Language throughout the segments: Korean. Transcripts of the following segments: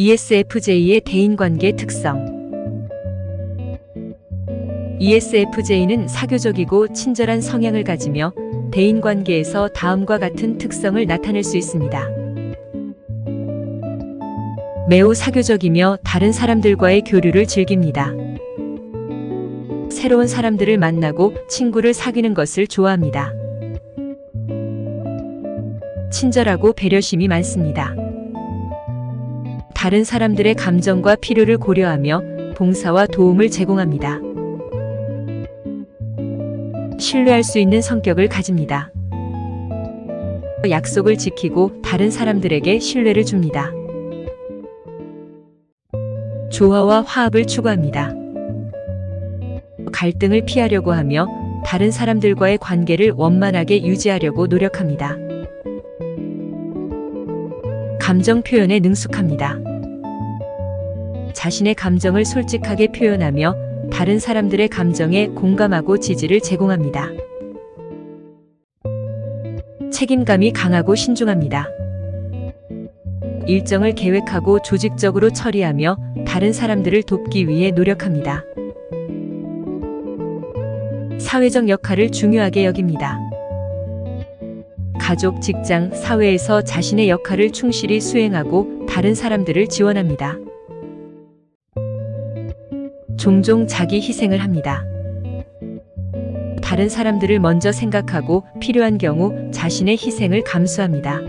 ESFJ의 대인관계 특성 ESFJ는 사교적이고 친절한 성향을 가지며 대인관계에서 다음과 같은 특성을 나타낼 수 있습니다. 매우 사교적이며 다른 사람들과의 교류를 즐깁니다. 새로운 사람들을 만나고 친구를 사귀는 것을 좋아합니다. 친절하고 배려심이 많습니다. 다른 사람들의 감정과 필요를 고려하며 봉사와 도움을 제공합니다. 신뢰할 수 있는 성격을 가집니다. 약속을 지키고 다른 사람들에게 신뢰를 줍니다. 조화와 화합을 추구합니다. 갈등을 피하려고 하며 다른 사람들과의 관계를 원만하게 유지하려고 노력합니다. 감정 표현에 능숙합니다. 자신의 감정을 솔직하게 표현하며 다른 사람들의 감정에 공감하고 지지를 제공합니다. 책임감이 강하고 신중합니다. 일정을 계획하고 조직적으로 처리하며 다른 사람들을 돕기 위해 노력합니다. 사회적 역할을 중요하게 여깁니다. 가족, 직장, 사회에서 자신의 역할을 충실히 수행하고 다른 사람들을 지원합니다. 종종 자기 희생을 합니다. 다른 사람들을 먼저 생각하고 필요한 경우 자신의 희생을 감수합니다.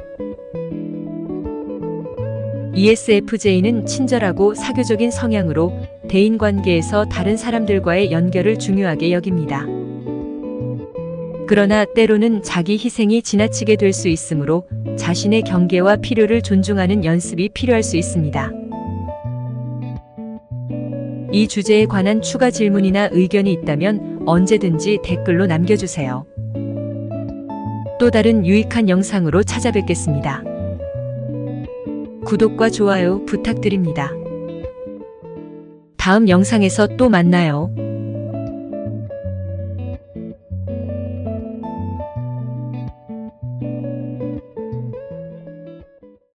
ESFJ는 친절하고 사교적인 성향으로 대인 관계에서 다른 사람들과의 연결을 중요하게 여깁니다. 그러나 때로는 자기 희생이 지나치게 될 수 있으므로 자신의 경계와 필요를 존중하는 연습이 필요할 수 있습니다. 이 주제에 관한 추가 질문이나 의견이 있다면 언제든지 댓글로 남겨주세요. 또 다른 유익한 영상으로 찾아뵙겠습니다. 구독과 좋아요 부탁드립니다. 다음 영상에서 또 만나요.